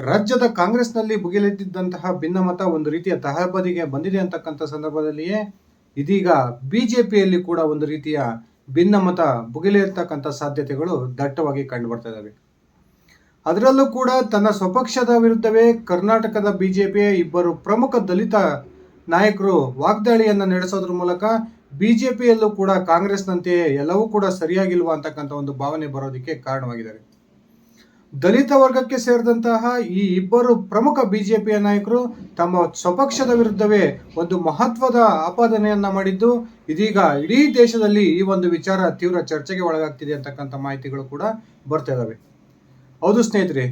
ರಾಜ್ಯದ ಕಾಂಗ್ರೆಸ್ನಲ್ಲಿ ಭುಗಿಲೆದ್ದಿದ್ದಂತಹ ಭಿನ್ನಮತ ಒಂದು ರೀತಿಯ ತಹಬದಿಗೆ ಬಂದಿದೆ ಅಂತಕ್ಕಂಥ ಸಂದರ್ಭದಲ್ಲಿಯೇ ಇದೀಗ ಬಿಜೆಪಿಯಲ್ಲಿ ಕೂಡ ಒಂದು ರೀತಿಯ ಭಿನ್ನಮತ ಭುಗಿಲಿರ್ತಕ್ಕಂಥ ಸಾಧ್ಯತೆಗಳು ದಟ್ಟವಾಗಿ ಕಂಡುಬರ್ತಾ ಇದ್ದಾವೆ ಅದರಲ್ಲೂ ಕೂಡ ತನ್ನ ಸ್ವಪಕ್ಷದ ವಿರುದ್ಧವೇ ಕರ್ನಾಟಕದ ಬಿಜೆಪಿಯ ಇಬ್ಬರು ಪ್ರಮುಖ ದಲಿತ ನಾಯಕರು ವಾಗ್ದಾಳಿಯನ್ನು ನಡೆಸೋದ್ರ ಮೂಲಕ ಬಿಜೆಪಿಯಲ್ಲೂ ಕೂಡ ಕಾಂಗ್ರೆಸ್ನಂತೆಯೇ ಎಲ್ಲವೂ ಕೂಡ ಸರಿಯಾಗಿಲ್ವಾ ಅಂತಕ್ಕಂಥ ಒಂದು ಭಾವನೆ ಬರೋದಕ್ಕೆ ಕಾರಣವಾಗಿದ್ದಾರೆ. ದಲಿತ ವರ್ಗಕ್ಕೆ ಸೇರಿದಂತಹ ಈ ಇಬ್ಬರು ಪ್ರಮುಖ ಬಿಜೆಪಿಯ ನಾಯಕರು ತಮ್ಮ ಸ್ವಪಕ್ಷದ ವಿರುದ್ಧವೇ ಒಂದು ಮಹತ್ವದ ಆಪಾದನೆಯನ್ನ ಮಾಡಿದ್ದು, ಇದೀಗ ಇಡೀ ದೇಶದಲ್ಲಿ ಈ ಒಂದು ವಿಚಾರ ತೀವ್ರ ಚರ್ಚೆಗೆ ಒಳಗಾಗ್ತಿದೆ ಅಂತಕ್ಕಂಥ ಮಾಹಿತಿಗಳು ಕೂಡ ಬರ್ತಾ ಇದಾವೆ. ಹೌದು ಸ್ನೇಹಿತರೆ,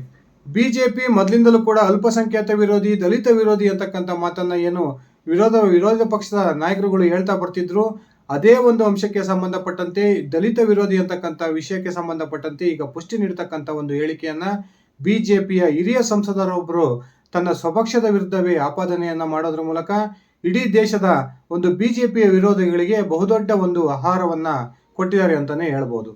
ಬಿಜೆಪಿ ಮೊದಲಿಂದಲೂ ಕೂಡ ಅಲ್ಪಸಂಖ್ಯಾತ ವಿರೋಧಿ, ದಲಿತ ವಿರೋಧಿ ಅಂತಕ್ಕಂಥ ಮಾತನ್ನ ಏನು ವಿರೋಧ ವಿರೋಧ ಪಕ್ಷದ ನಾಯಕರುಗಳು ಹೇಳ್ತಾ ಬರ್ತಿದ್ರು. ಅದೇ ಒಂದು ಅಂಶಕ್ಕೆ ಸಂಬಂಧಪಟ್ಟಂತೆ ದಲಿತ ವಿರೋಧಿ ಅಂತಕ್ಕಂಥ ವಿಷಯಕ್ಕೆ ಸಂಬಂಧಪಟ್ಟಂತೆ ಈಗ ಪುಷ್ಟಿ ನೀಡತಕ್ಕಂಥ ಒಂದು ಹೇಳಿಕೆಯನ್ನ ಪಿಯ ಹಿರಿಯ ಸಂಸದರೊಬ್ಬರು ತನ್ನ ಸ್ವಪಕ್ಷದ ವಿರುದ್ಧವೇ ಆಪಾದನೆಯನ್ನ ಮಾಡೋದ್ರ ಮೂಲಕ ಇಡೀ ದೇಶದ ಒಂದು ಬಿಜೆಪಿಯ ವಿರೋಧಿಗಳಿಗೆ ಬಹುದೊಡ್ಡ ಒಂದು ಆಹಾರವನ್ನ ಕೊಟ್ಟಿದ್ದಾರೆ ಅಂತಾನೆ ಹೇಳ್ಬೋದು.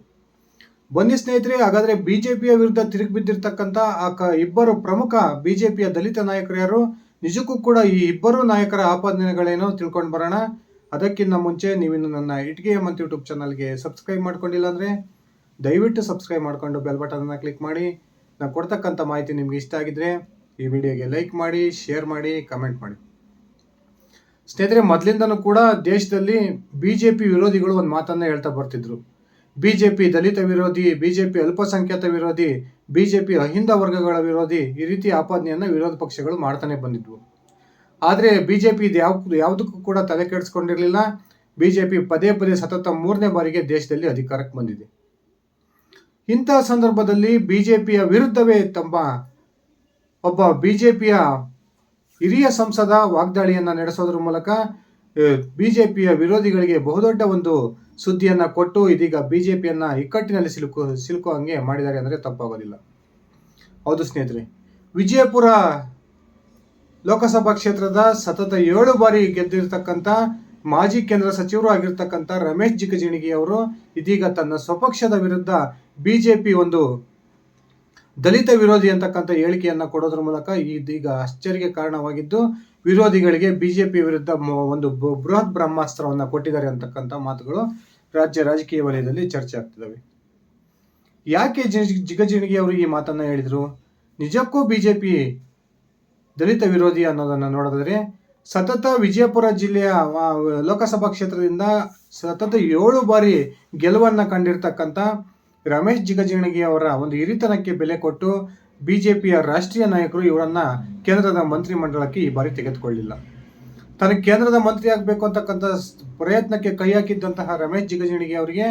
ಬನ್ನಿ ಸ್ನೇಹಿತರೆ, ಹಾಗಾದ್ರೆ ಬಿಜೆಪಿಯ ವಿರುದ್ಧ ತಿರುಗಿ ಬಿದ್ದಿರ್ತಕ್ಕಂಥ ಆ ಕ ಇಬ್ಬರು ಪ್ರಮುಖ ಬಿಜೆಪಿಯ ದಲಿತ ನಾಯಕರು ಯಾರು? ನಿಜಕ್ಕೂ ಕೂಡ ಈ ಇಬ್ಬರು ನಾಯಕರ ಆಪಾದನೆಗಳೇನೋ ತಿಳ್ಕೊಂಡು ಬರೋಣ. ಅದಕ್ಕಿಂತ ಮುಂಚೆ ನೀವಿನ್ನು ನನ್ನ ಇಟ್ಗೆ ಮತ್ತು ಯೂಟ್ಯೂಬ್ ಚಾನಲ್ಗೆ ಸಬ್ಸ್ಕ್ರೈಬ್ ಮಾಡ್ಕೊಂಡಿಲ್ಲ ಅಂದರೆ ದಯವಿಟ್ಟು ಸಬ್ಸ್ಕ್ರೈಬ್ ಮಾಡಿಕೊಂಡು ಬೆಲ್ ಬಟನನ್ನು ಕ್ಲಿಕ್ ಮಾಡಿ. ನಾನು ಕೊಡ್ತಕ್ಕಂಥ ಮಾಹಿತಿ ನಿಮ್ಗೆ ಇಷ್ಟ ಆಗಿದ್ರೆ ಈ ವಿಡಿಯೋಗೆ ಲೈಕ್ ಮಾಡಿ, ಶೇರ್ ಮಾಡಿ, ಕಮೆಂಟ್ ಮಾಡಿ. ಸ್ನೇಹಿತರೆ, ಮೊದಲಿಂದನೂ ಕೂಡ ದೇಶದಲ್ಲಿ ಬಿ ಜೆ ಪಿ ವಿರೋಧಿಗಳು ಒಂದು ಮಾತನ್ನು ಹೇಳ್ತಾ ಬರ್ತಿದ್ರು. ಪಿ ದಲಿತ ವಿರೋಧಿ ಬಿ ಜೆ ಪಿ ಅಲ್ಪಸಂಖ್ಯಾತ ವಿರೋಧಿ ಬಿ ಜೆ ಪಿ ಅಹಿಂದ ವರ್ಗಗಳ ವಿರೋಧಿ ಈ ರೀತಿ ಆಪಾದನೆಯನ್ನು ವಿರೋಧ ಪಕ್ಷಗಳು ಮಾಡ್ತಾನೆ ಬಂದಿದ್ವು. ಆದರೆ ಬಿ ಬಿಜೆಪಿ ಇದು ಯಾವ ಯಾವುದಕ್ಕೂ ಕೂಡ ತಲೆ ಕೆಡಿಸ್ಕೊಂಡಿರಲಿಲ್ಲ. ಬಿ ಜೆ ಪಿ ಪದೇ ಪದೇ ಸತತ ಮೂರನೇ ಬಾರಿಗೆ ದೇಶದಲ್ಲಿ ಅಧಿಕಾರಕ್ಕೆ ಬಂದಿದೆ. ಇಂತಹ ಸಂದರ್ಭದಲ್ಲಿ ಬಿ ಜೆ ಪಿಯ ವಿರುದ್ಧವೇ ತಮ್ಮ ಒಬ್ಬ ಬಿ ಜೆ ಪಿಯ ಹಿರಿಯ ಸಂಸದ ವಾಗ್ದಾಳಿಯನ್ನ ನಡೆಸೋದ್ರ ಮೂಲಕ ಬಿ ಜೆ ಪಿಯ ವಿರೋಧಿಗಳಿಗೆ ಬಹುದೊಡ್ಡ ಒಂದು ಸುದ್ದಿಯನ್ನ ಕೊಟ್ಟು ಇದೀಗ ಬಿ ಜೆ ಪಿಯನ್ನು ಇಕ್ಕಟ್ಟಿನಲ್ಲಿ ಸಿಲುಕು ಸಿಲುಕೋ ಹಂಗೆ ಮಾಡಿದ್ದಾರೆ ಅಂದರೆ ತಪ್ಪಾಗೋದಿಲ್ಲ. ಹೌದು ಸ್ನೇಹಿತರೆ, ವಿಜಯಪುರ ಲೋಕಸಭಾ ಕ್ಷೇತ್ರದ ಸತತ ಏಳು ಬಾರಿ ಗೆದ್ದಿರ್ತಕ್ಕಂಥ ಮಾಜಿ ಕೇಂದ್ರ ಸಚಿವರು ಆಗಿರ್ತಕ್ಕಂಥ ರಮೇಶ್ ಜಿಗಜಿಣಗಿ ಅವರು ಇದೀಗ ತನ್ನ ಸ್ವಪಕ್ಷದ ವಿರುದ್ಧ ಬಿಜೆಪಿ ಒಂದು ದಲಿತ ವಿರೋಧಿ ಅಂತಕ್ಕಂಥ ಹೇಳಿಕೆಯನ್ನ ಕೊಡೋದ್ರ ಮೂಲಕ ಇದೀಗ ಆಶ್ಚರ್ಯಕ್ಕೆ ಕಾರಣವಾಗಿದ್ದು, ವಿರೋಧಿಗಳಿಗೆ ಬಿಜೆಪಿ ವಿರುದ್ಧ ಒಂದು ಬೃಹತ್ ಬ್ರಹ್ಮಾಸ್ತ್ರವನ್ನ ಕೊಟ್ಟಿದ್ದಾರೆ ಅಂತಕ್ಕಂಥ ಮಾತುಗಳು ರಾಜ್ಯ ರಾಜಕೀಯ ವಲಯದಲ್ಲಿ ಚರ್ಚೆ ಆಗ್ತಿದ್ದಾವೆ ಯಾಕೆ ಜಿಗಜಿಣಗಿ ಅವರು ಈ ಮಾತನ್ನ ಹೇಳಿದರು? ನಿಜಕ್ಕೂ ಬಿಜೆಪಿ ದಲಿತ ವಿರೋಧಿ ಅನ್ನೋದನ್ನ ನೋಡಿದ್ರೆ ಸತತ ವಿಜಯಪುರ ಜಿಲ್ಲೆಯ ಲೋಕಸಭಾ ಕ್ಷೇತ್ರದಿಂದ ಸತತ ಏಳು ಬಾರಿ ಗೆಲುವನ್ನ ಕಂಡಿರ್ತಕ್ಕಂಥ ರಮೇಶ್ ಜಿಗಜಿಣಗಿ ಅವರ ಒಂದು ಹಿರಿತನಕ್ಕೆ ಬೆಲೆ ಕೊಟ್ಟು ಬಿಜೆಪಿಯ ರಾಷ್ಟ್ರೀಯ ನಾಯಕರು ಇವರನ್ನ ಕೇಂದ್ರದ ಮಂತ್ರಿ ಮಂಡಲಕ್ಕೆ ಈ ಬಾರಿ ತೆಗೆದುಕೊಳ್ಳಿಲ್ಲ ತನಗೆ ಕೇಂದ್ರದ ಮಂತ್ರಿ ಆಗಬೇಕು ಅಂತಕ್ಕಂಥ ಪ್ರಯತ್ನಕ್ಕೆ ಕೈ ಹಾಕಿದ್ದಂತಹ ರಮೇಶ್ ಜಿಗಜಿಣಗಿ ಅವರಿಗೆ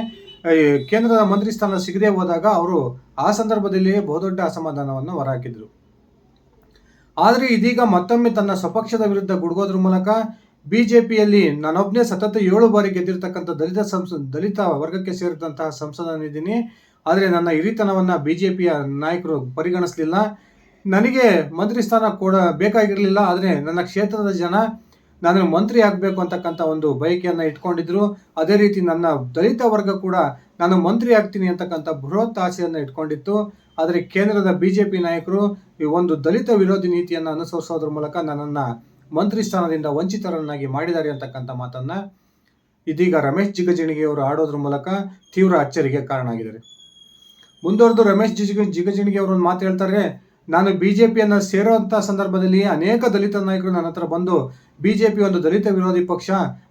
ಕೇಂದ್ರದ ಮಂತ್ರಿ ಸ್ಥಾನ ಸಿಗದೆ ಹೋದಾಗ ಅವರು ಆ ಸಂದರ್ಭದಲ್ಲಿ ಬಹುದೊಡ್ಡ ಅಸಮಾಧಾನವನ್ನು ಹೊರಹಾಕಿದ್ರು. ಆದರೆ ಇದೀಗ ಮತ್ತೊಮ್ಮೆ ತನ್ನ ಸ್ವಪಕ್ಷದ ವಿರುದ್ಧ ಗುಡುಗೋದ್ರ ಮೂಲಕ ಬಿಜೆಪಿಯಲ್ಲಿ ನಾನೊಬ್ಬನೇ ಸತತ ಏಳು ಬಾರಿ ಗೆದ್ದಿರ್ತಕ್ಕಂಥ ದಲಿತ ಸಂಸ, ದಲಿತ ವರ್ಗಕ್ಕೆ ಸೇರಿದಂತಹ ಸಂಸದನಿದ್ದೀನಿ ಆದರೆ ನನ್ನ ಹಿರಿತನವನ್ನು ಬಿ ಜೆ ಪಿಯ ನಾಯಕರು ಪರಿಗಣಿಸಲಿಲ್ಲ. ನನಗೆ ಮಂತ್ರಿ ಸ್ಥಾನ ಕೊಡ ಬೇಕಾಗಿರಲಿಲ್ಲ. ಆದರೆ ನನ್ನ ಕ್ಷೇತ್ರದ ಜನ ನಾನು ಮಂತ್ರಿ ಆಗಬೇಕು ಅಂತಕ್ಕಂಥ ಒಂದು ಬಯಕೆಯನ್ನು ಇಟ್ಕೊಂಡಿದ್ರು. ಅದೇ ರೀತಿ ನನ್ನ ದಲಿತ ವರ್ಗ ಕೂಡ ನಾನು ಮಂತ್ರಿ ಆಗ್ತೀನಿ ಅಂತಕ್ಕಂಥ ಬೃಹತ್ ಆಸೆಯನ್ನು ಇಟ್ಕೊಂಡಿತ್ತು. ಆದರೆ ಕೇಂದ್ರದ ಬಿಜೆಪಿ ನಾಯಕರು ಈ ಒಂದು ದಲಿತ ವಿರೋಧಿ ನೀತಿಯನ್ನು ಅನುಸರಿಸೋದ್ರ ಮೂಲಕ ನನ್ನನ್ನು ಮಂತ್ರಿ ಸ್ಥಾನದಿಂದ ವಂಚಿತರನ್ನಾಗಿ ಮಾಡಿದ್ದಾರೆ ಅಂತಕ್ಕಂಥ ಮಾತನ್ನ ಇದೀಗ ರಮೇಶ್ ಜಿಗಜಿಣಿಗೆಯವರು ಆಡೋದ್ರ ಮೂಲಕ ತೀವ್ರ ಅಚ್ಚರಿಗೆ ಕಾರಣ ಆಗಿದ್ದಾರೆ ಮುಂದುವರೆದು ರಮೇಶ್ ಜಿಗ ಜಿಗಜಿಣಿಗೆ ಅವರು ಒಂದು ಮಾತು ಹೇಳ್ತಾರೆ, ನಾನು ಬಿಜೆಪಿಯನ್ನು ಸೇರೋ ಸಂದರ್ಭದಲ್ಲಿ ಅನೇಕ ದಲಿತ ನಾಯಕರು ನನ್ನ ಹತ್ರ ಬಂದು ಬಿಜೆಪಿ ಒಂದು ದಲಿತ ವಿರೋಧಿ ಪಕ್ಷ,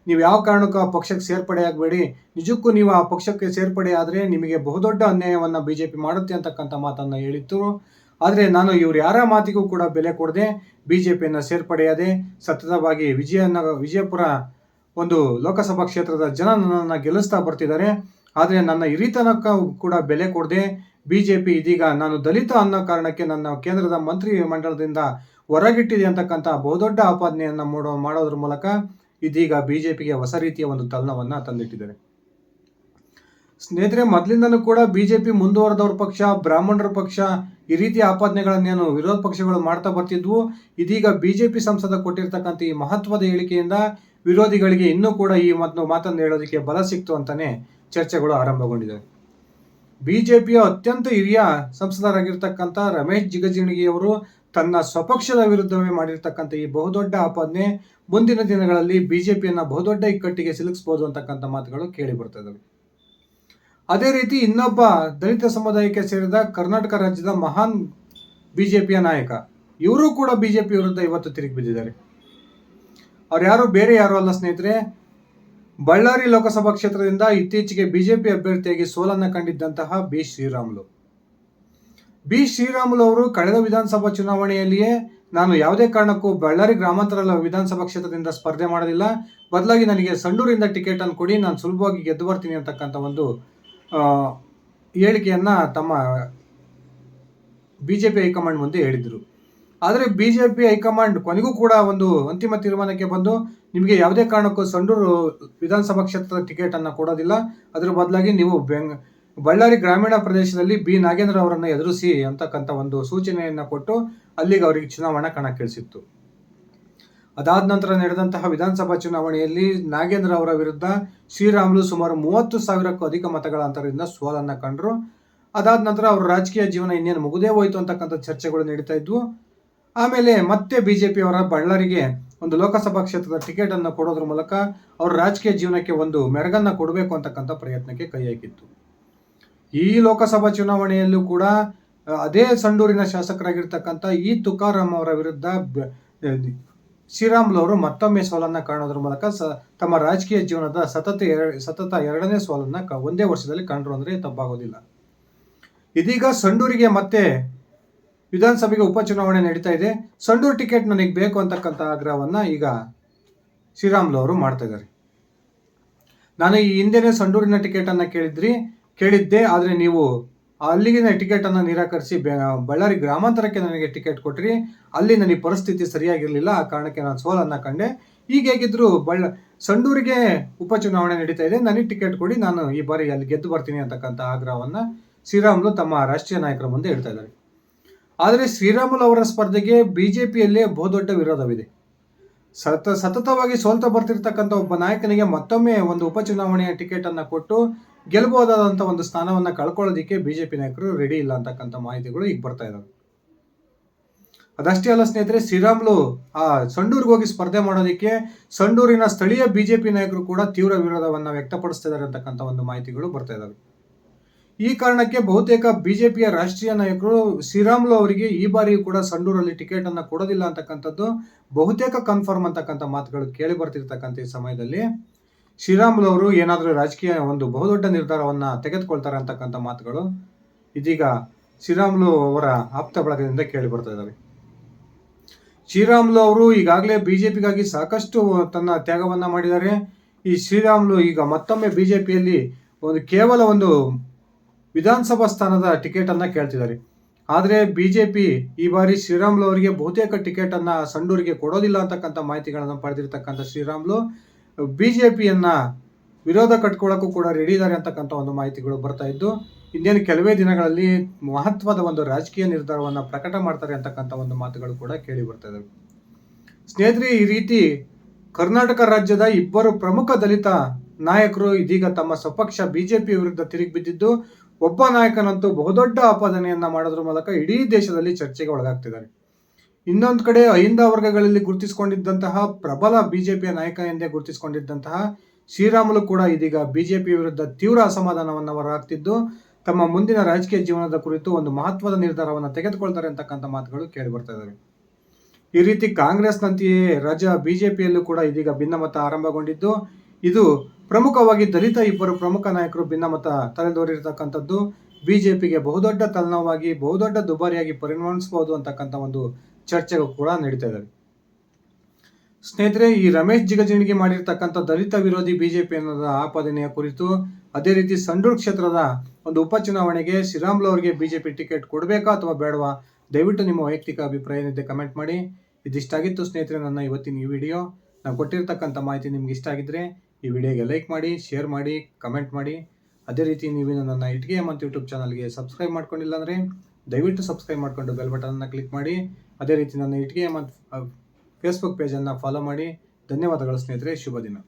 ನೀವು ಯಾವ ಕಾರಣಕ್ಕೂ ಆ ಪಕ್ಷಕ್ಕೆ ಸೇರ್ಪಡೆ ಆಗಬೇಡಿ. ನಿಜಕ್ಕೂ ನೀವು ಆ ಪಕ್ಷಕ್ಕೆ ಸೇರ್ಪಡೆ ಆದರೆ ನಿಮಗೆ ಬಹುದೊಡ್ಡ ಅನ್ಯಾಯವನ್ನು ಬಿಜೆಪಿ ಮಾಡುತ್ತೆ ಅಂತಕ್ಕಂಥ ಮಾತನ್ನು ಹೇಳಿತ್ತು. ಆದರೆ ನಾನು ಇವ್ರು ಯಾರ ಮಾತಿಗೂ ಕೂಡ ಬೆಲೆ ಕೊಡದೆ, ಬಿಜೆಪಿಯನ್ನು ಸೇರ್ಪಡೆಯಾದೆ, ಸತತವಾಗಿ ವಿಜಯನಗರ ವಿಜಯಪುರ ಒಂದು ಲೋಕಸಭಾ ಕ್ಷೇತ್ರದ ಜನ ನನ್ನನ್ನು ಗೆಲ್ಲಿಸ್ತಾ ಬರ್ತಿದ್ದಾರೆ. ಆದರೆ ನನ್ನ ಹಿರಿತನಕ್ಕೂ ಕೂಡ ಬೆಲೆ ಕೊಡದೆ, ಬಿಜೆಪಿ ಇದೀಗ ನಾನು ದಲಿತ ಅನ್ನೋ ಕಾರಣಕ್ಕೆ ನನ್ನ ಕೇಂದ್ರದ ಮಂತ್ರಿ ಮಂಡಲದಿಂದ ಹೊರಗಿಟ್ಟಿದೆ ಅಂತಕ್ಕಂಥ ಬಹುದೊಡ್ಡ ಆಪಾದನೆಯನ್ನು ಮಾಡೋ ಮಾಡೋದ್ರ ಮೂಲಕ ಇದೀಗ ಬಿಜೆಪಿಗೆ ಹೊಸ ರೀತಿಯ ಒಂದು ತಲ್ಲಣವನ್ನು ತಂದಿಟ್ಟಿದ್ದಾರೆ. ಸ್ನೇಹಿತರೆ, ಮೊದಲಿಂದನೂ ಕೂಡ ಬಿಜೆಪಿ ಮುಂದುವರೆದವ್ರ ಪಕ್ಷ, ಬ್ರಾಹ್ಮಣರ ಪಕ್ಷ ಈ ರೀತಿಯ ಆಪಾದನೆಗಳನ್ನೇನು ವಿರೋಧ ಪಕ್ಷಗಳು ಮಾಡ್ತಾ ಬರ್ತಿದ್ವು. ಇದೀಗ ಬಿಜೆಪಿ ಸಂಸದ ಕೊಟ್ಟಿರ್ತಕ್ಕಂಥ ಈ ಮಹತ್ವದ ಹೇಳಿಕೆಯಿಂದ ವಿರೋಧಿಗಳಿಗೆ ಇನ್ನೂ ಕೂಡ ಈ ಮತ್ತು ಮಾತನ್ನು ಹೇಳೋದಕ್ಕೆ ಬಲ ಸಿಕ್ತು ಅಂತಲೇ ಚರ್ಚೆಗಳು ಆರಂಭಗೊಂಡಿದೆ. ಬಿಜೆಪಿಯ ಅತ್ಯಂತ ಹಿರಿಯ ಸಂಸದರಾಗಿರ್ತಕ್ಕಂಥ ರಮೇಶ್ ಜಿಗಜಿಣಗಿ ಅವರು ತನ್ನ ಸ್ವಪಕ್ಷದ ವಿರುದ್ಧವೇ ಮಾಡಿರ್ತಕ್ಕಂಥ ಈ ಬಹುದೊಡ್ಡ ಆಪಾದನೆ ಮುಂದಿನ ದಿನಗಳಲ್ಲಿ ಬಿಜೆಪಿಯನ್ನ ಬಹುದೊಡ್ಡ ಇಕ್ಕಟ್ಟಿಗೆ ಸಿಲುಕಿಸಬಹುದು ಅಂತಕ್ಕಂಥ ಮಾತುಗಳು ಕೇಳಿ ಬರ್ತಾ ಅದೇ ರೀತಿ ಇನ್ನೊಬ್ಬ ದಲಿತ ಸಮುದಾಯಕ್ಕೆ ಸೇರಿದ ಕರ್ನಾಟಕ ರಾಜ್ಯದ ಮಹಾನ್ ಬಿಜೆಪಿಯ ನಾಯಕ, ಇವರು ಕೂಡ ಬಿಜೆಪಿ ವಿರುದ್ಧ ಇವತ್ತು ತಿರುಗಿ ಬಿದ್ದಿದ್ದಾರೆ. ಅವ್ರು ಯಾರು ಬೇರೆ ಯಾರು ಅಲ್ಲ ಸ್ನೇಹಿತರೆ ಬಳ್ಳಾರಿ ಲೋಕಸಭಾ ಕ್ಷೇತ್ರದಿಂದ ಇತ್ತೀಚೆಗೆ ಬಿಜೆಪಿ ಅಭ್ಯರ್ಥಿಯಾಗಿ ಸೋಲನ್ನ ಕಂಡಿದ್ದಂತಹ ಬಿ ಶ್ರೀರಾಮುಲು. ಬಿ ಶ್ರೀರಾಮುಲು ಅವರು ಕಳೆದ ವಿಧಾನಸಭಾ ಚುನಾವಣೆಯಲ್ಲಿಯೇ ನಾನು ಯಾವುದೇ ಕಾರಣಕ್ಕೂ ಬಳ್ಳಾರಿ ಗ್ರಾಮಾಂತರ ವಿಧಾನಸಭಾ ಕ್ಷೇತ್ರದಿಂದ ಸ್ಪರ್ಧೆ ಮಾಡೋದಿಲ್ಲ ಬದಲಾಗಿ ನನಗೆ ಸಂಡೂರಿಂದ ಟಿಕೆಟ್ ಅನ್ನು ಕೊಡಿ, ನಾನು ಸುಲಭವಾಗಿ ಗೆದ್ದು ಬರ್ತೀನಿ ಅಂತಕ್ಕಂಥ ಒಂದು ಹೇಳಿಕೆಯನ್ನ ತಮ್ಮ ಬಿಜೆಪಿ ಹೈಕಮಾಂಡ್ ಮುಂದೆ ಹೇಳಿದರು. ಆದರೆ ಬಿಜೆಪಿ ಹೈಕಮಾಂಡ್ ಕೊನೆಗೂ ಕೂಡ ಒಂದು ಅಂತಿಮ ತೀರ್ಮಾನಕ್ಕೆ ಬಂದು ನಿಮಗೆ ಯಾವುದೇ ಕಾರಣಕ್ಕೂ ಸಂಡೂರು ವಿಧಾನಸಭಾ ಕ್ಷೇತ್ರದ ಟಿಕೆಟ್ ಅನ್ನ ಕೊಡೋದಿಲ್ಲ. ಅದರ ಬದಲಾಗಿ ನೀವು ಬೆಂಗ್ ಬಳ್ಳಾರಿ ಗ್ರಾಮೀಣ ಪ್ರದೇಶದಲ್ಲಿ ಬಿ. ನಾಗೇಂದ್ರ ಅವರನ್ನು ಎದುರಿಸಿ ಅಂತಕ್ಕಂಥ ಒಂದು ಸೂಚನೆಯನ್ನ ಕೊಟ್ಟು ಅಲ್ಲಿಗೆ ಅವರಿಗೆ ಚುನಾವಣಾ ಕಣಕ್ಕಿಳಿಸಿತ್ತು ಅದಾದ ನಂತರ ನಡೆದಂತಹ ವಿಧಾನಸಭಾ ಚುನಾವಣೆಯಲ್ಲಿ ನಾಗೇಂದ್ರ ಅವರ ವಿರುದ್ಧ ಶ್ರೀರಾಮುಲು ಸುಮಾರು ಮೂವತ್ತು ಸಾವಿರಕ್ಕೂ ಅಧಿಕ ಮತಗಳ ಅಂತರದಿಂದ ಸೋಲನ್ನು ಕಂಡರು. ಅದಾದ ನಂತರ ಅವರ ರಾಜಕೀಯ ಜೀವನ ಇನ್ನೇನು ಮುಗುದೇ ಹೋಯ್ತು ಅಂತಕ್ಕಂಥ ಚರ್ಚೆಗಳು ನಡೀತಾ ಇದ್ವು. ಆಮೇಲೆ ಮತ್ತೆ ಬಿಜೆಪಿ ಅವರ ಬಳ್ಳಾರಿಗೆ ಒಂದು ಲೋಕಸಭಾ ಕ್ಷೇತ್ರದ ಟಿಕೆಟ್ ಅನ್ನು ಕೊಡೋದ್ರ ಮೂಲಕ ಅವರ ರಾಜಕೀಯ ಜೀವನಕ್ಕೆ ಒಂದು ಮೆರಗನ್ನ ಕೊಡಬೇಕು ಅಂತಕ್ಕಂಥ ಪ್ರಯತ್ನಕ್ಕೆ ಕೈ ಹಾಕಿತ್ತು. ಈ ಲೋಕಸಭಾ ಚುನಾವಣೆಯಲ್ಲೂ ಕೂಡ ಅದೇ ಸಂಡೂರಿನ ಶಾಸಕರಾಗಿರ್ತಕ್ಕಂಥ ಈ ತುಕಾರಾಮ್ ಅವರ ವಿರುದ್ಧ ಶ್ರೀರಾಮುಲು ಅವರು ಮತ್ತೊಮ್ಮೆ ಸೋಲನ್ನ ಕಾಣೋದ್ರ ಮೂಲಕ ಸ, ತಮ್ಮ ರಾಜಕೀಯ ಜೀವನದ ಸತತ ಸತತ ಎರಡನೇ ಸೋಲನ್ನ ಒಂದೇ ವರ್ಷದಲ್ಲಿ ಕಂಡ್ರು ಅಂದ್ರೆ ತಪ್ಪಾಗೋದಿಲ್ಲ. ಇದೀಗ ಸಂಡೂರಿಗೆ ಮತ್ತೆ ವಿಧಾನಸಭೆಗೆ ಉಪಚುನಾವಣೆ ನಡೀತಾ ಇದೆ. ಸಂಡೂರು ಟಿಕೆಟ್ ನನಗೆ ಬೇಕು ಅಂತಕ್ಕಂಥ ಆಗ್ರಹವನ್ನು ಈಗ ಶ್ರೀರಾಮುಲು ಅವರು ಮಾಡ್ತಾ ಇದ್ದಾರೆ. ನಾನು ಈ ಹಿಂದೆನೇ ಸಂಡೂರಿನ ಟಿಕೆಟ್ ಅನ್ನ ಕೇಳಿದ್ರಿ, ಕೇಳಿದ್ದೆ, ಆದರೆ ನೀವು ಅಲ್ಲಿಗಿನ ಟಿಕೆಟ್ ಅನ್ನ ನಿರಾಕರಿಸಿ ಬಳ್ಳಾರಿ ಗ್ರಾಮಾಂತರಕ್ಕೆ ನನಗೆ ಟಿಕೆಟ್ ಕೊಟ್ರಿ. ಅಲ್ಲಿ ನನಗೆ ಪರಿಸ್ಥಿತಿ ಸರಿಯಾಗಿರಲಿಲ್ಲ, ಆ ಕಾರಣಕ್ಕೆ ನಾನು ಸೋಲನ್ನ ಕಂಡೆ. ಈಗ ಹೇಗಿದ್ರು ಬಳ್ಳ, ಸಂಡೂರಿಗೆ ಉಪಚುನಾವಣೆ ನಡೀತಾ ಇದೆ. ನನಗೆ ಟಿಕೆಟ್ ಕೊಡಿ, ನಾನು ಈ ಬಾರಿ ಅಲ್ಲಿ ಗೆದ್ದು ಬರ್ತೀನಿ ಅಂತಕ್ಕಂಥ ಆಗ್ರಹವನ್ನು ಶ್ರೀರಾಮುಲು ತಮ್ಮ ರಾಷ್ಟ್ರೀಯ ನಾಯಕರ ಮುಂದೆ ಹೇಳ್ತಾ ಇದ್ದಾರೆ. ಆದರೆ ಶ್ರೀರಾಮುಲು ಅವರ ಸ್ಪರ್ಧೆಗೆ ಬಿಜೆಪಿಯಲ್ಲೇ ಬಹುದೊಡ್ಡ ವಿರೋಧವಿದೆ. ಸತ, ಸತತವಾಗಿ ಸೋಲ್ತಾ ಬರ್ತಿರ್ತಕ್ಕಂಥ ಒಬ್ಬ ನಾಯಕನಿಗೆ ಮತ್ತೊಮ್ಮೆ ಒಂದು ಉಪಚುನಾವಣೆಯ ಟಿಕೆಟ್ ಅನ್ನ ಕೊಟ್ಟು ಗೆಲ್ಬಹುದಾದಂಥ ಒಂದು ಸ್ಥಾನವನ್ನ ಕಳ್ಕೊಳ್ಳೋದಿಕ್ಕೆ ಬಿಜೆಪಿ ನಾಯಕರು ರೆಡಿ ಇಲ್ಲ ಅಂತಕ್ಕಂಥ ಮಾಹಿತಿಗಳು ಈಗ ಬರ್ತಾ ಇದಾವೆ. ಅದಷ್ಟೇ ಅಲ್ಲ ಸ್ನೇಹಿತರೆ, ಶ್ರೀರಾಮ್ಲು, ಆ ಸಂಡೂರಿಗೆ ಹೋಗಿ ಸ್ಪರ್ಧೆ ಮಾಡೋದಕ್ಕೆ ಸಂಡೂರಿನ ಸ್ಥಳೀಯ ಬಿಜೆಪಿ ನಾಯಕರು ಕೂಡ ತೀವ್ರ ವಿರೋಧವನ್ನು ವ್ಯಕ್ತಪಡಿಸ್ತಿದ್ದಾರೆ ಅಂತಕ್ಕಂಥ ಒಂದು ಮಾಹಿತಿಗಳು ಬರ್ತಾ ಇದಾವೆ. ಈ ಕಾರಣಕ್ಕೆ ಬಹುತೇಕ ಬಿಜೆಪಿಯ ರಾಷ್ಟ್ರೀಯ ನಾಯಕರು ಶ್ರೀರಾಮುಲು ಅವರಿಗೆ ಈ ಬಾರಿಯೂ ಕೂಡ ಸಂಡೂರಲ್ಲಿ ಟಿಕೆಟ್ ಅನ್ನು ಕೊಡೋದಿಲ್ಲ ಅಂತಕ್ಕಂಥದ್ದು ಬಹುತೇಕ ಕನ್ಫರ್ಮ್ ಅಂತಕ್ಕಂಥ ಮಾತುಗಳು ಕೇಳಿ ಬರ್ತಿರ್ತಕ್ಕಂಥ ಈ ಸಮಯದಲ್ಲಿ. ಶ್ರೀರಾಮುಲು ಅವರು ಏನಾದರೂ ರಾಜಕೀಯ ಒಂದು ಬಹುದೊಡ್ಡ ನಿರ್ಧಾರವನ್ನ ತೆಗೆದುಕೊಳ್ತಾರೆ ಅಂತಕ್ಕಂಥ ಮಾತುಗಳು ಇದೀಗ ಶ್ರೀರಾಮುಲು ಅವರ ಆಪ್ತ ಬಳಗದಿಂದ ಕೇಳಿ ಬರ್ತಾ ಇದ್ದಾವೆ ಶ್ರೀರಾಮುಲು ಅವರು ಈಗಾಗಲೇ ಬಿಜೆಪಿಗಾಗಿ ಸಾಕಷ್ಟು ತನ್ನ ತ್ಯಾಗವನ್ನ ಮಾಡಿದ್ದಾರೆ. ಈ ಶ್ರೀರಾಮುಲು ಈಗ ಮತ್ತೊಮ್ಮೆ ಬಿಜೆಪಿಯಲ್ಲಿ ಒಂದು ಕೇವಲ ಒಂದು ವಿಧಾನಸಭಾ ಸ್ಥಾನದ ಟಿಕೆಟ್ ಅನ್ನ ಕೇಳ್ತಿದ್ದಾರೆ. ಆದರೆ ಬಿಜೆಪಿ ಈ ಬಾರಿ ಶ್ರೀರಾಮುಲು ಅವರಿಗೆ ಬಹುತೇಕ ಟಿಕೆಟ್ ಅನ್ನ ಸಂಡೂರಿಗೆ ಕೊಡೋದಿಲ್ಲ ಅಂತಕ್ಕಂಥ ಮಾಹಿತಿಗಳನ್ನು ಪಡೆದಿರ್ತಕ್ಕಂಥ ಶ್ರೀರಾಮುಲು ಪಿಯನ್ನು ವಿರೋಧ ಕಟ್ಕೊಳ್ಳೋಕ್ಕೂ ಕೂಡ ರೆಡಿ ಇದ್ದಾರೆ ಅಂತಕ್ಕಂಥ ಒಂದು ಮಾಹಿತಿಗಳು ಬರ್ತಾ ಇದ್ದು, ಇನ್ನೇನು ಕೆಲವೇ ದಿನಗಳಲ್ಲಿ ಮಹತ್ವದ ಒಂದು ರಾಜಕೀಯ ನಿರ್ಧಾರವನ್ನು ಪ್ರಕಟ ಮಾಡ್ತಾರೆ ಅಂತಕ್ಕಂಥ ಒಂದು ಮಾತುಗಳು ಕೂಡ ಕೇಳಿ ಬರ್ತಾ ಇದ್ದಾವೆ ಸ್ನೇಹಿತರೆ, ಈ ರೀತಿ ಕರ್ನಾಟಕ ರಾಜ್ಯದ ಇಬ್ಬರು ಪ್ರಮುಖ ದಲಿತ ನಾಯಕರು ಇದೀಗ ತಮ್ಮ ಸ್ವಪಕ್ಷ ಬಿಜೆಪಿ ವಿರುದ್ಧ ತಿರುಗಿ ಬಿದ್ದಿದ್ದು ಒಬ್ಬ ನಾಯಕನಂತೂ ಬಹುದೊಡ್ಡ ಆಪಾದನೆಯನ್ನ ಮಾಡೋದ್ರ ಮೂಲಕ ಇಡೀ ದೇಶದಲ್ಲಿ ಚರ್ಚೆಗೆ ಒಳಗಾಗ್ತಿದ್ದಾರೆ. ಇನ್ನೊಂದು ಕಡೆ ಅಹಿಂದ ವರ್ಗಗಳಲ್ಲಿ ಗುರುತಿಸಿಕೊಂಡಿದ್ದಂತಹ ಪ್ರಬಲ ಬಿಜೆಪಿಯ ನಾಯಕ ಎಂದೇ ಗುರುತಿಸಿಕೊಂಡಿದ್ದಂತಹ ಶ್ರೀರಾಮುಲು ಕೂಡ ಇದೀಗ ಬಿಜೆಪಿ ವಿರುದ್ಧ ತೀವ್ರ ಅಸಮಾಧಾನವನ್ನು ಹೊರಹಾಕ್ತಿದ್ದು, ತಮ್ಮ ಮುಂದಿನ ರಾಜಕೀಯ ಜೀವನದ ಕುರಿತು ಒಂದು ಮಹತ್ವದ ನಿರ್ಧಾರವನ್ನು ತೆಗೆದುಕೊಳ್ತಾರೆ ಅಂತಕ್ಕಂಥ ಮಾತುಗಳು ಕೇಳಿ ಬರ್ತಾ ಈ ರೀತಿ ಕಾಂಗ್ರೆಸ್ನಂತೆಯೇ ರಾಜ್ಯ ಬಿಜೆಪಿಯಲ್ಲೂ ಕೂಡ ಇದೀಗ ಭಿನ್ನಮತ ಆರಂಭಗೊಂಡಿದ್ದು, ಇದು ಪ್ರಮುಖವಾಗಿ ದಲಿತ ಇಬ್ಬರು ಪ್ರಮುಖ ನಾಯಕರು ಭಿನ್ನಮತ ತಲೆದೋರಿರ್ತಕ್ಕಂಥದ್ದು. ಬಿಜೆಪಿಗೆ ಬಹುದೊಡ್ಡ ತಲೆನೋವಾಗಿ, ಬಹುದೊಡ್ಡ ದುಬಾರಿಯಾಗಿ ಪರಿಣಮಿಸಬಹುದು ಅಂತಕ್ಕಂಥ ಒಂದು ಚರ್ಚೆಗೂ ಕೂಡ ನಡೀತಾ ಇದೆ ಸ್ನೇಹಿತರೆ, ಈ ರಮೇಶ್ ಜಿಗಜಿಣಿಗೆ ಮಾಡಿರ್ತಕ್ಕಂಥ ದಲಿತ ವಿರೋಧಿ ಬಿಜೆಪಿ ಅನ್ನೋದ ಆಪಾದನೆಯ ಕುರಿತು, ಅದೇ ರೀತಿ ಸಂಡೂರು ಕ್ಷೇತ್ರದ ಒಂದು ಉಪಚುನಾವಣೆಗೆ ಶ್ರೀರಾಮ್ಲು ಅವರಿಗೆ ಬಿಜೆಪಿ ಟಿಕೆಟ್ ಕೊಡಬೇಕಾ ಅಥವಾ ಬೇಡವಾ? ದಯವಿಟ್ಟು ನಿಮ್ಮ ವೈಯಕ್ತಿಕ ಅಭಿಪ್ರಾಯ ಏನಿದೆ ಕಮೆಂಟ್ ಮಾಡಿ. ಇದಿಷ್ಟಾಗಿತ್ತು ಸ್ನೇಹಿತರೆ ನನ್ನ ಇವತ್ತಿನ ಈ ವಿಡಿಯೋ. ನಾವು ಕೊಟ್ಟಿರ್ತಕ್ಕಂಥ ಮಾಹಿತಿ ನಿಮ್ಗೆ ಇಷ್ಟ ಆಗಿದ್ರೆ ಈ ವಿಡಿಯೋಗೆ ಲೈಕ್ ಮಾಡಿ, ಶೇರ್ ಮಾಡಿ, ಕಮೆಂಟ್ ಮಾಡಿ. ಅದೇ ರೀತಿ ನೀವೇನು ನನ್ನ ಇಟ್ಗೆ ಮತ್ತು ಯೂಟ್ಯೂಬ್ ಚಾನಲ್ಗೆ ಸಬ್ಸ್ಕ್ರೈಬ್ ಮಾಡ್ಕೊಂಡಿಲ್ಲ ಅಂದರೆ ದಯವಿಟ್ಟು ಸಬ್ಸ್ಕ್ರೈಬ್ ಮಾಡಿಕೊಂಡು ಬೆಲ್ ಬಟನ್ನ ಕ್ಲಿಕ್ ಮಾಡಿ. ಅದೇ ರೀತಿ ನನ್ನ ಇಟ್ಗೆ ಮತ್ತು ಫೇಸ್ಬುಕ್ ಪೇಜನ್ನು ಫಾಲೋ ಮಾಡಿ. ಧನ್ಯವಾದಗಳು ಸ್ನೇಹಿತರೆ ಶುಭ ದಿನ